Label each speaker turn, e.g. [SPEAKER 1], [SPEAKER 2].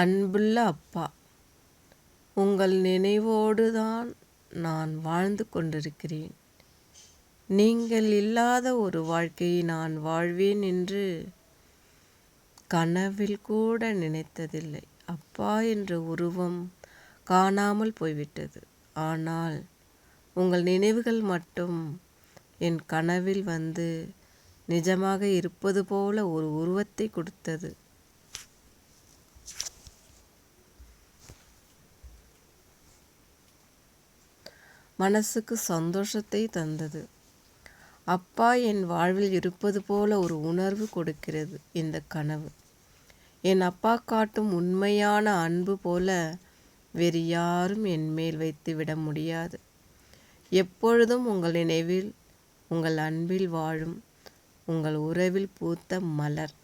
[SPEAKER 1] அன்புள்ள அப்பா உங்கள் நினைவோடு தான் நான் வாழ்ந்து கொண்டிருக்கிறேன். நீங்கள் இல்லாத ஒரு வாழ்க்கையை நான் வாழ்வேன் என்று கனவில் கூட நினைத்ததில்லை. அப்பா என்ற உருவம் காணாமல் போய்விட்டது. ஆனால் உங்கள் நினைவுகள் மட்டும் என் கனவில் வந்து நிஜமாக இருப்பது போல ஒரு உருவத்தை கொடுத்தது. மனசுக்கு சந்தோஷத்தை தந்தது. அப்பா என் வாழ்வில் இருப்பது போல ஒரு உணர்வு கொடுக்கிறது இந்த கனவு. என் அப்பா காட்டும் உண்மையான அன்பு போல வேறு யாரும் என் மேல் வைத்து விட முடியாது. எப்பொழுதும் உங்கள் நினைவில் உங்கள் அன்பில் வாழும் உங்கள் உறவில் பூத்த மலர்.